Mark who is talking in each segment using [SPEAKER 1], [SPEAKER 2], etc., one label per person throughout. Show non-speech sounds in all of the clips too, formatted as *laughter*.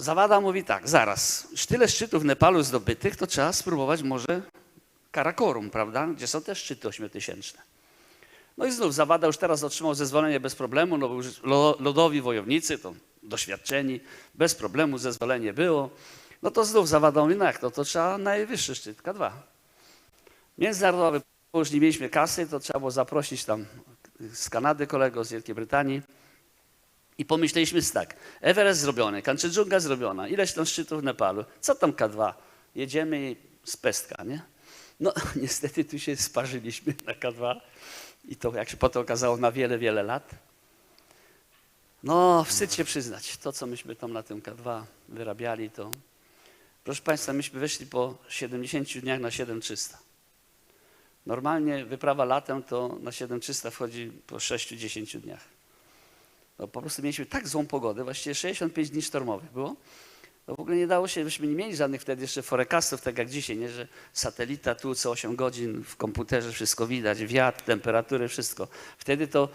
[SPEAKER 1] Zawada mówi tak, zaraz, tyle szczytów Nepalu zdobytych, to trzeba spróbować może Karakorum, prawda, gdzie są też szczyty ośmiotysięczne. No i znów Zawada już teraz otrzymał zezwolenie bez problemu, no bo już lo- lodowi wojownicy, to doświadczeni, bez problemu zezwolenie było. No to znów Zawada mówi, no jak to, to trzeba najwyższy szczyt, K2. Międzynarodowy, bo już nie mieliśmy kasy, to trzeba było zaprosić tam z Kanady kolego, z Wielkiej Brytanii. I pomyśleliśmy tak, Everest zrobiony, Kanchenjunga zrobiona, ileś tam szczytów Nepalu, co tam K2? Jedziemy z pestka, nie? No *laughs* niestety tu się sparzyliśmy na K2 i to jak się potem okazało na wiele, wiele lat. No wstyd się przyznać, to co myśmy tam na tym K2 wyrabiali to, proszę Państwa, myśmy weszli po 70 dniach na 7300. Normalnie wyprawa latem to na 7300 wchodzi po 6-10 dniach. No, po prostu mieliśmy tak złą pogodę, właściwie 65 dni sztormowych było. To w ogóle nie dało się, myśmy nie mieli żadnych wtedy jeszcze forecastów, tak jak dzisiaj, nie? że satelita tu co 8 godzin w komputerze wszystko widać, wiatr, temperatury, wszystko. Wtedy to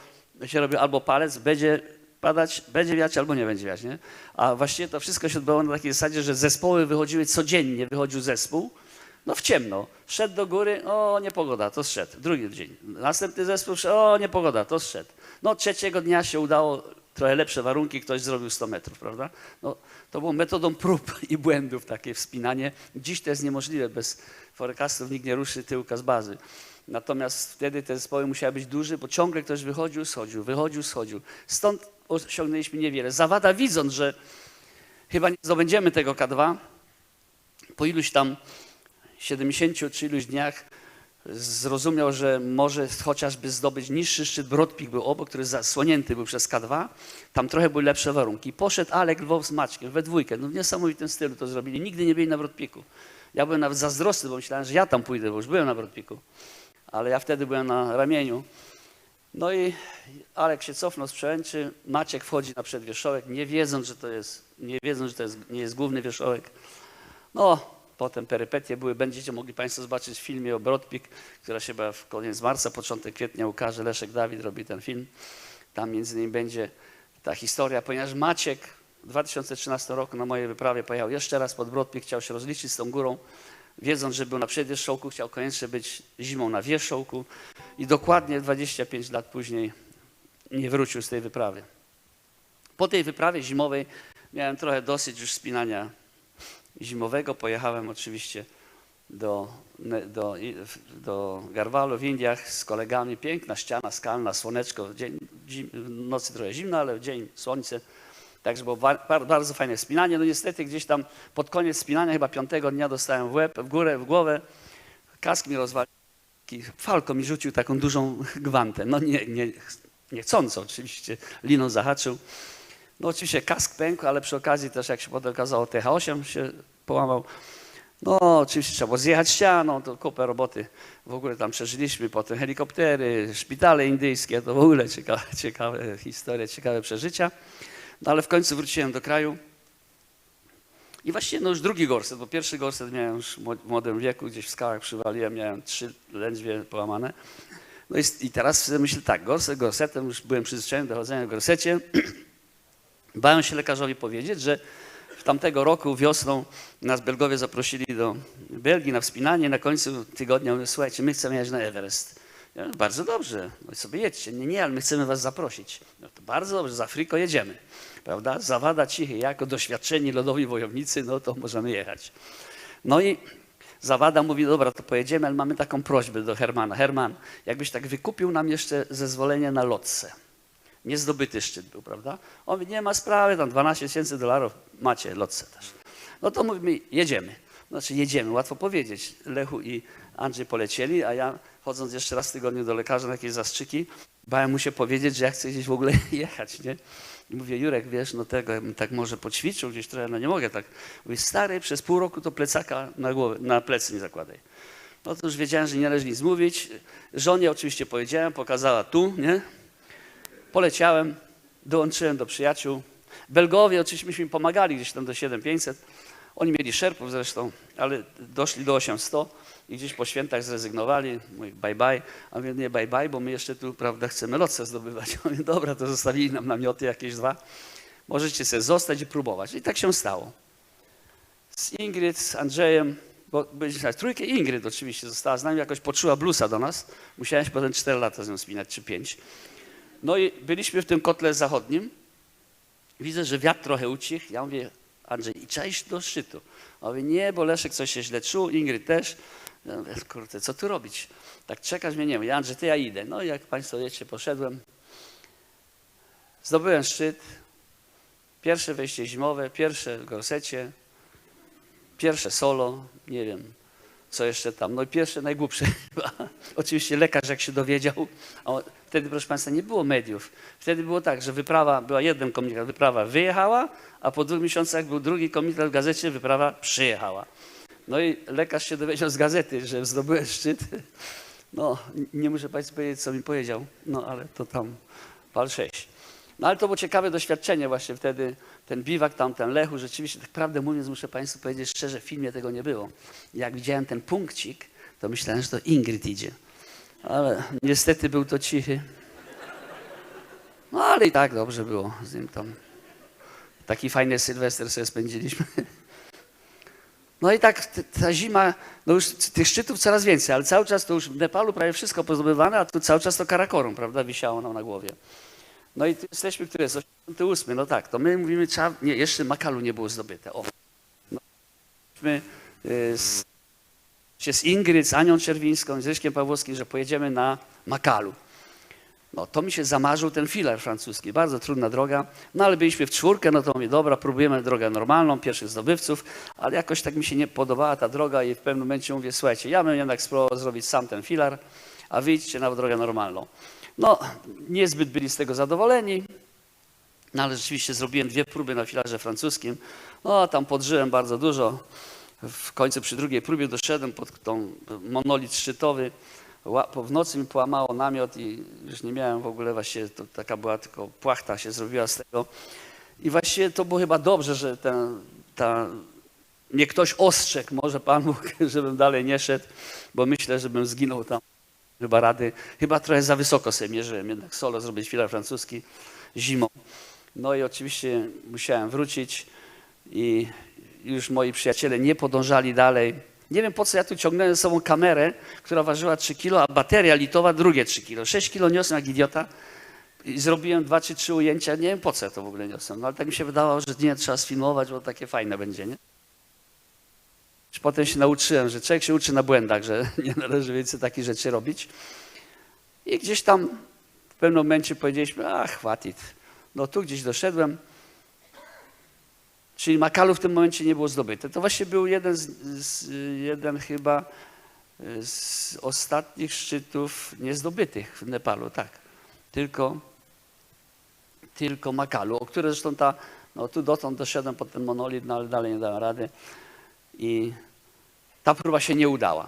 [SPEAKER 1] się robił albo palec, będzie padać, będzie wiać albo nie będzie wiać. Nie? A właściwie to wszystko się odbyło na takiej zasadzie, że zespoły wychodziły codziennie, wychodził zespół, no w ciemno. Szedł do góry, o niepogoda, to zszedł. Drugi dzień. Następny zespół, o niepogoda, to zszedł. No trzeciego dnia się udało, trochę lepsze warunki, ktoś zrobił 100 metrów, prawda? No, to było metodą prób *laughs* i błędów takie wspinanie. Dziś to jest niemożliwe, bez forecastów nikt nie ruszy tyłka z bazy. Natomiast wtedy te zespoły musiały być duże, bo ciągle ktoś wychodził, schodził, wychodził, schodził. Stąd osiągnęliśmy niewiele. Zawada widząc, że chyba nie zdobędziemy tego K2, po iluś tam 70 czy iluś dniach zrozumiał, że może chociażby zdobyć niższy szczyt, Brodpik był obok, który zasłonięty był przez K2, tam trochę były lepsze warunki. Poszedł Alek Lwow z Maćkiem we dwójkę, no w niesamowitym stylu to zrobili, nigdy nie byli na Brodpiku. Ja byłem nawet zazdrosny, bo myślałem, że ja tam pójdę, bo już byłem na Brodpiku, ale ja wtedy byłem na ramieniu. No i Alek się cofnął z przełęczy, Maciek wchodzi na przedwierzchołek, nie wiedząc, że to jest, nie wiedząc, że to jest, nie jest główny wierzchołek. No, Potem perypetie były, będziecie mogli Państwo zobaczyć w filmie o która się chyba w koniec marca, początek kwietnia ukaże. Leszek Dawid robi ten film. Tam między innymi będzie ta historia, ponieważ Maciek w 2013 roku na mojej wyprawie pojechał jeszcze raz pod Brodpik, chciał się rozliczyć z tą górą, wiedząc, że był na przedwierzchołku, chciał koniecznie być zimą na wierzchołku i dokładnie 25 lat później nie wrócił z tej wyprawy. Po tej wyprawie zimowej miałem trochę dosyć już spinania zimowego. Pojechałem oczywiście do, do, do Garwalu w Indiach z kolegami. Piękna ściana skalna, słoneczko, dzień, nocy trochę zimno, ale dzień słońce. Także było bar, bardzo fajne wspinanie. No niestety gdzieś tam pod koniec spinania, chyba piątego dnia dostałem w łeb, w górę, w głowę. Kask mi rozwalił. Falko mi rzucił taką dużą gwantę. No nie, nie, niechcąco oczywiście, liną zahaczył. No oczywiście kask pękł, ale przy okazji też, jak się potem okazało, TH8 się połamał. No oczywiście trzeba było zjechać ścianą, to kupę roboty w ogóle tam przeżyliśmy, potem helikoptery, szpitale indyjskie, to w ogóle ciekawe, *laughs* ciekawe historie, ciekawe przeżycia. No ale w końcu wróciłem do kraju. I właściwie no już drugi gorset, bo pierwszy gorset miałem już w młodym wieku, gdzieś w skałach przywaliłem, miałem trzy lędźwie połamane. No i, i teraz myślę tak, gorset gorsetem, już byłem przyzwyczajony do chodzenia w gorsecie. *clears throat* Bałem się lekarzowi powiedzieć, że w tamtego roku wiosną nas Belgowie zaprosili do Belgii na wspinanie. Na końcu tygodnia mówię, słuchajcie, my chcemy jechać na Everest. Ja bardzo dobrze, no sobie jedźcie. Nie, nie, ale my chcemy was zaprosić. No to bardzo dobrze, z Afryko jedziemy. Prawda? Zawada cichy, jako doświadczeni lodowi wojownicy, no to możemy jechać. No i Zawada mówi, dobra, to pojedziemy, ale mamy taką prośbę do Hermana. Herman, jakbyś tak wykupił nam jeszcze zezwolenie na lotce niezdobyty szczyt był, prawda? On mówi, nie ma sprawy, tam 12 tysięcy dolarów macie, lotce też. No to mówimy, jedziemy. Znaczy jedziemy, łatwo powiedzieć. Lechu i Andrzej polecieli, a ja chodząc jeszcze raz w tygodniu do lekarza na jakieś zastrzyki, bałem mu się powiedzieć, że ja chcę gdzieś w ogóle *laughs* jechać, nie? I mówię, Jurek, wiesz, no tego, ja bym tak może poćwiczył gdzieś trochę, no nie mogę tak. Mówię, stary, przez pół roku to plecaka na, głowę, na plecy nie zakładaj. No to już wiedziałem, że nie należy nic mówić. Żonie oczywiście powiedziałem, pokazała tu, nie? Poleciałem, dołączyłem do przyjaciół. Belgowie oczywiście myśmy pomagali gdzieś tam do 7500. Oni mieli szerpów zresztą, ale doszli do 800 i gdzieś po świętach zrezygnowali. Mówi bye bye. A mówię, nie bye bye, bo my jeszcze tu, prawda, chcemy lotce zdobywać. *laughs* Mówię, dobra, to zostawili nam namioty jakieś dwa. Możecie sobie zostać i próbować. I tak się stało. Z Ingrid, z Andrzejem, bo byliśmy trójkę, Ingrid oczywiście została z nami, jakoś poczuła blusa do nas. Musiałem się potem 4 lata z nią spinać, czy 5. No i byliśmy w tym kotle zachodnim. Widzę, że wiatr trochę ucichł. Ja mówię, Andrzej, i trzeba do szczytu. A mówię, nie, bo Leszek coś się źle czuł, Ingrid też. Ja mówię, kurde, co tu robić? Tak czekać mnie nie wiem. Andrzej, to ja idę. No i jak Państwo wiecie, poszedłem. Zdobyłem szczyt. Pierwsze wejście zimowe, pierwsze w gorsecie, pierwsze solo, nie wiem, co jeszcze tam. No pierwsze, najgłupsze. *laughs* Oczywiście lekarz jak się dowiedział, on- wtedy proszę Państwa nie było mediów. Wtedy było tak, że wyprawa, była jeden komunikat, wyprawa wyjechała, a po dwóch miesiącach był drugi komunikat w gazecie, wyprawa przyjechała. No i lekarz się dowiedział z gazety, że zdobyłem szczyt. No, nie muszę Państwu powiedzieć, co mi powiedział, no ale to tam pal 6. No ale to było ciekawe doświadczenie właśnie wtedy, ten biwak tam, Lechu, rzeczywiście, tak prawdę mówiąc, muszę Państwu powiedzieć szczerze, w filmie tego nie było. Jak widziałem ten punkcik, to myślałem, że to Ingrid idzie. Ale niestety był to cichy. No ale i tak dobrze było z nim tam. Taki fajny Sylwester sobie spędziliśmy. No i tak ta zima, no już tych szczytów coraz więcej, ale cały czas to już w Nepalu prawie wszystko pozdobywane, a tu cały czas to Karakorum, prawda, wisiało nam na głowie. No i jesteśmy, który jest 88, no tak, to my mówimy, trzeba, nie, jeszcze Makalu nie było zdobyte. O. No, my y, z, się z Ingrid, z Anią Czerwińską, z Ryszkiem Pawłowskim, że pojedziemy na Makalu. No to mi się zamarzył ten filar francuski, bardzo trudna droga, no ale byliśmy w czwórkę, no to mówię, dobra, próbujemy drogę normalną, pierwszych zdobywców, ale jakoś tak mi się nie podobała ta droga i w pewnym momencie mówię, słuchajcie, ja bym jednak spróbował zrobić sam ten filar, a wyjdźcie na drogę normalną. No, niezbyt byli z tego zadowoleni, no ale rzeczywiście zrobiłem dwie próby na filarze francuskim, no tam podżyłem bardzo dużo, w końcu przy drugiej próbie doszedłem pod tą monolit szczytowy, W nocy mi połamało namiot i już nie miałem w ogóle właśnie, to taka była tylko płachta się zrobiła z tego. I właściwie to było chyba dobrze, że ten, ta, mnie ktoś ostrzegł, może Pan Bóg, *laughs* żebym dalej nie szedł, bo myślę, żebym zginął tam. Chyba rady, chyba trochę za wysoko sobie mierzyłem, jednak solo zrobić filar francuski zimą. No i oczywiście musiałem wrócić i już moi przyjaciele nie podążali dalej. Nie wiem po co ja tu ciągnąłem ze sobą kamerę, która ważyła 3 kilo, a bateria litowa drugie 3 kilo. 6 kilo niosłem jak idiota i zrobiłem dwa czy trzy ujęcia. Nie wiem po co ja to w ogóle niosłem, no ale tak mi się wydawało, że nie trzeba sfilmować, bo takie fajne będzie, nie? Już Potem się nauczyłem, że człowiek się uczy na błędach, że *laughs* nie należy więcej takich rzeczy robić. I gdzieś tam w pewnym momencie powiedzieliśmy, ach, chwatit. No tu gdzieś doszedłem. Czyli Makalu w tym momencie nie było zdobyte. To właśnie był jeden, z, z, jeden chyba z ostatnich szczytów niezdobytych w Nepalu, tak. Tylko, tylko Makalu, o które zresztą ta, no tu dotąd doszedłem pod ten monolit, no ale dalej nie dałem rady. I ta próba się nie udała.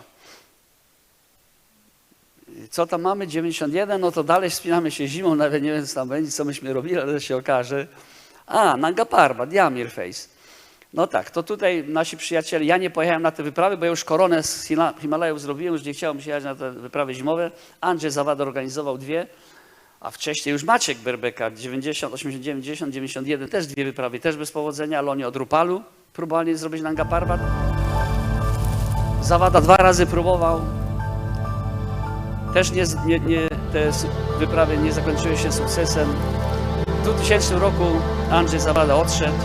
[SPEAKER 1] Co tam mamy? 91, no to dalej wspinamy się zimą, nawet nie wiem co tam będzie, co myśmy robili, ale się okaże. A, Nanga Parbat, Yamir Face. No tak, to tutaj nasi przyjaciele, ja nie pojechałem na te wyprawy, bo ja już koronę z Himalajów zrobiłem, już nie chciałem się jechać na te wyprawy zimowe. Andrzej Zawada organizował dwie, a wcześniej już Maciek Berbeka, 90, 80, 90, 91, też dwie wyprawy, też bez powodzenia, ale oni od Rupalu próbowali zrobić Nanga Parbat. Zawada dwa razy próbował, też nie, nie, nie, te wyprawy nie zakończyły się sukcesem. W 2000 roku Andrzej Zawada odszedł.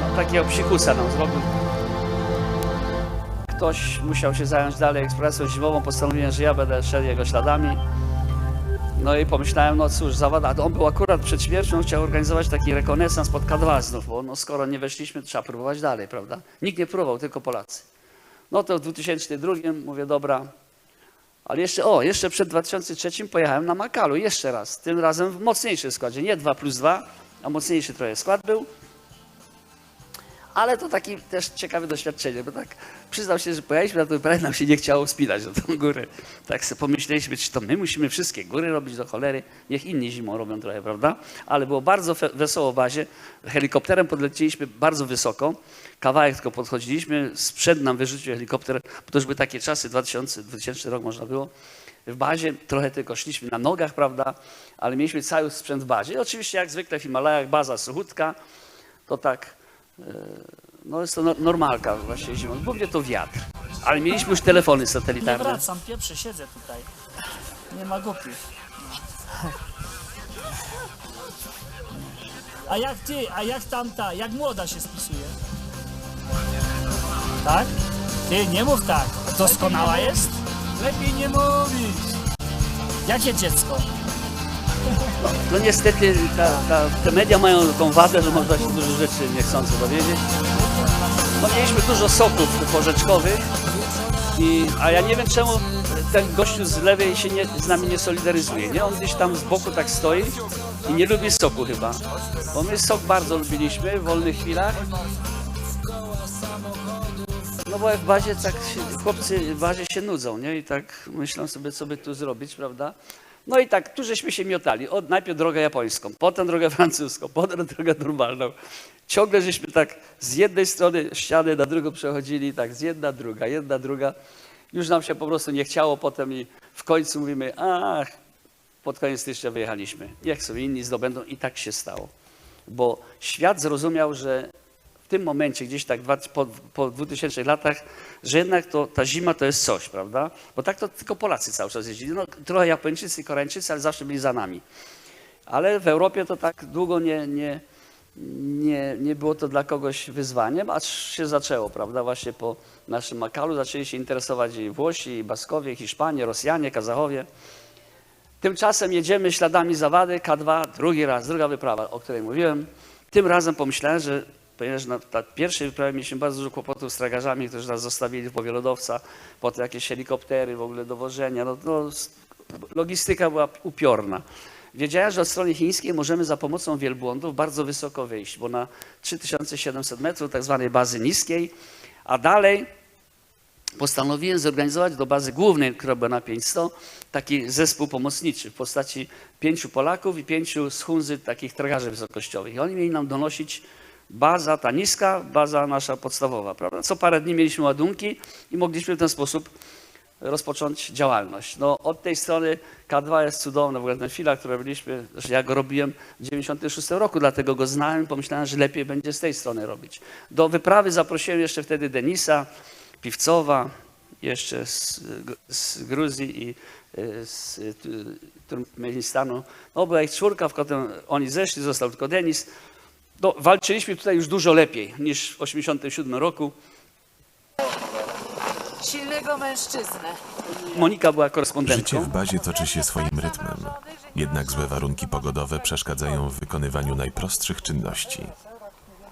[SPEAKER 1] No, takiego psikusa nam zrobił. Ktoś musiał się zająć dalej ekspresją zimową. Postanowiłem, że ja będę szedł jego śladami. No i pomyślałem, no cóż, Zawada, on był akurat przed śmiercią, chciał organizować taki rekonesans pod K2 znów, bo no, skoro nie weszliśmy, trzeba próbować dalej, prawda? Nikt nie próbował, tylko Polacy. No to w 2002 mówię, dobra, ale jeszcze, o, jeszcze przed 2003 pojechałem na Makalu, jeszcze raz, tym razem w mocniejszym składzie, nie 2 plus 2, a mocniejszy trochę skład był. Ale to taki też ciekawe doświadczenie, bo tak przyznał się, że pojechaliśmy na to wyprawę, nam się nie chciało wspinać na tą górę. Tak sobie pomyśleliśmy, czy to my musimy wszystkie góry robić do cholery, niech inni zimą robią trochę, prawda? Ale było bardzo wesoło w bazie, helikopterem podleciliśmy bardzo wysoko, kawałek tylko podchodziliśmy, sprzed nam wyrzucił helikopter, bo to już były takie czasy, 2000, 2000 rok można było, w bazie, trochę tylko szliśmy na nogach, prawda, ale mieliśmy cały sprzęt w bazie. I oczywiście jak zwykle w Himalajach baza suchutka, to tak, e, no jest to no- normalka właśnie zimą, głównie to wiatr. Ale mieliśmy już telefony
[SPEAKER 2] Nie
[SPEAKER 1] satelitarne.
[SPEAKER 2] wracam, pierwszy siedzę tutaj. Nie ma głupich. A jak ty, a jak tamta, jak młoda się spisuje? Tak? Ty, nie mów tak. Doskonała jest? Lepiej nie mówić. Jakie dziecko?
[SPEAKER 1] No niestety ta, ta, te media mają tą wadę, że można się dużo rzeczy niechcący dowiedzieć. No mieliśmy dużo soków porzeczkowych, i, a ja nie wiem czemu ten gościu z lewej się nie, z nami nie solidaryzuje, nie? On gdzieś tam z boku tak stoi i nie lubi soku chyba. Bo my sok bardzo lubiliśmy w wolnych chwilach. No bo jak w bazie tak się, chłopcy w bazie się nudzą, nie? I tak myślą sobie, co by tu zrobić, prawda? No i tak, tu żeśmy się miotali. Od, najpierw drogę japońską, potem drogę francuską, *laughs* potem drogę normalną. Ciągle żeśmy tak z jednej strony ściany na drugą przechodzili, tak z jedna, druga, jedna, druga. Już nam się po prostu nie chciało potem i w końcu mówimy, ach, pod koniec stycznia wyjechaliśmy. Niech sobie inni zdobędą i tak się stało. Bo świat zrozumiał, że tym momencie, gdzieś tak po, po 2000 latach, że jednak to, ta zima to jest coś, prawda? Bo tak to tylko Polacy cały czas jeździli. No, trochę Japończycy Koreańczycy, ale zawsze byli za nami. Ale w Europie to tak długo nie, nie, nie, nie było to dla kogoś wyzwaniem, aż się zaczęło, prawda? Właśnie po naszym Makalu zaczęli się interesować i Włosi, i Baskowie, Hiszpanie, Rosjanie, Kazachowie. Tymczasem jedziemy śladami zawady K2, drugi raz, druga wyprawa, o której mówiłem. Tym razem pomyślałem, że ponieważ na ta pierwszej wyprawie mieliśmy bardzo dużo kłopotów z tragarzami, którzy nas zostawili w powie lodowca, potem jakieś helikoptery, w ogóle dowożenia. No, no, logistyka była upiorna. Wiedziałem, że od strony chińskiej możemy za pomocą wielbłądów bardzo wysoko wyjść, bo na 3700 metrów tak zwanej bazy niskiej, a dalej postanowiłem zorganizować do bazy głównej, która była na 500, taki zespół pomocniczy w postaci pięciu Polaków i pięciu z Hunzy takich tragarzy wysokościowych. I oni mieli nam donosić baza ta niska, baza nasza podstawowa. Prawda? Co parę dni mieliśmy ładunki i mogliśmy w ten sposób rozpocząć działalność. No, od tej strony K2 jest cudowna, w ogóle ten chwila, która byliśmy, że ja go robiłem w 96 roku, dlatego go znałem, pomyślałem, że lepiej będzie z tej strony robić. Do wyprawy zaprosiłem jeszcze wtedy Denisa, Piwcowa, jeszcze z, z Gruzji i y, z y, Turkmenistanu. No była ich czwórka, potem oni zeszli, został tylko Denis. No, walczyliśmy tutaj już dużo lepiej niż w 87 roku.
[SPEAKER 3] silnego mężczyznę.
[SPEAKER 1] Monika była
[SPEAKER 4] Życie
[SPEAKER 1] korespondentką.
[SPEAKER 4] w bazie toczy się swoim rytmem. Jednak złe warunki pogodowe przeszkadzają w wykonywaniu najprostszych czynności.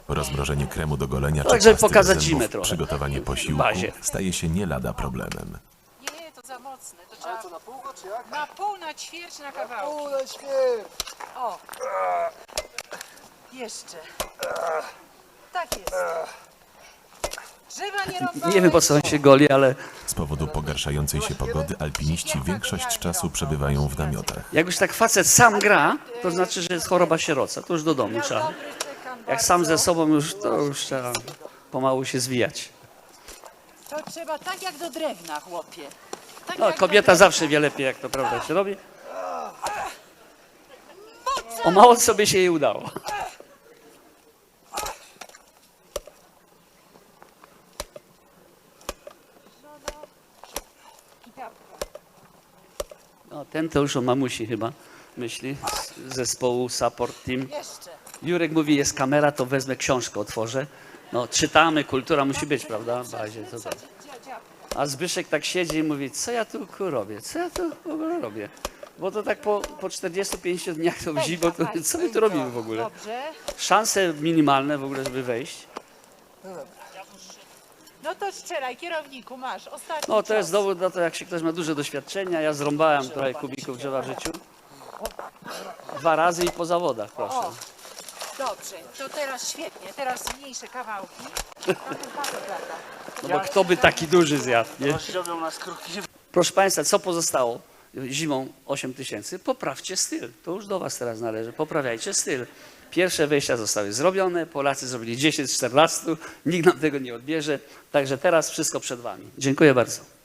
[SPEAKER 4] Rozmrożenie kremu do golenia
[SPEAKER 1] Tak,
[SPEAKER 4] czy
[SPEAKER 1] żeby
[SPEAKER 4] pasty do
[SPEAKER 1] pokazać
[SPEAKER 4] zębów,
[SPEAKER 1] zimę trochę.
[SPEAKER 4] przygotowanie posiłku
[SPEAKER 1] bazie.
[SPEAKER 4] staje się nie lada problemem.
[SPEAKER 3] Nie, to za mocne. To trzeba... na pół czy jak? Na pół, na ćwierć, na kawałki.
[SPEAKER 5] Pół na ćwierć.
[SPEAKER 3] O. Jeszcze. Tak jest. Drzewa nie.
[SPEAKER 1] Nie wiem po co on się goli, ale
[SPEAKER 4] Z powodu pogarszającej się pogody alpiniści większość czasu przebywają w namiotach.
[SPEAKER 1] jak już tak facet sam gra, to znaczy, że jest choroba sieroca. To już do domu trzeba.
[SPEAKER 3] Dobry,
[SPEAKER 1] Jak sam ze sobą już, to już trzeba pomału się zwijać.
[SPEAKER 3] To trzeba tak jak do drewna, chłopie. Tak
[SPEAKER 1] No,
[SPEAKER 3] jak do
[SPEAKER 1] kobieta
[SPEAKER 3] drewna.
[SPEAKER 1] zawsze wie lepiej, jak to prawda się robi. O mało sobie się jej udało. No, ten to już o mamusi chyba myśli z zespołu Support Team.
[SPEAKER 3] Jeszcze.
[SPEAKER 1] Jurek mówi, jest kamera, to wezmę książkę, otworzę. No, czytamy, kultura musi być, prawda? W bazie, to? A Zbyszek tak siedzi i mówi, co ja tu robię? Co ja tu w ogóle robię? Bo to tak po, po 40-50 dniach to w zimę, to co my tu robimy w ogóle? Szanse minimalne w ogóle, żeby wejść.
[SPEAKER 3] No to strzelaj, kierowniku, masz. Ostatni
[SPEAKER 1] No to jest
[SPEAKER 3] cios.
[SPEAKER 1] dowód na to, jak się ktoś ma duże doświadczenia. Ja zrąbałem trochę kubików drzewa w życiu. Dwa razy i po zawodach, proszę.
[SPEAKER 3] O, dobrze. To teraz świetnie. Teraz mniejsze kawałki. Na tym pasu lata.
[SPEAKER 1] No bo kto by taki duży zjadł, nie? Proszę Państwa, co pozostało zimą 8 tysięcy? Poprawcie styl. To już do Was teraz należy. Poprawiajcie styl. Pierwsze wejścia zostały zrobione, Polacy zrobili 10 z 14, nikt nam tego nie odbierze, także teraz wszystko przed Wami. Dziękuję bardzo.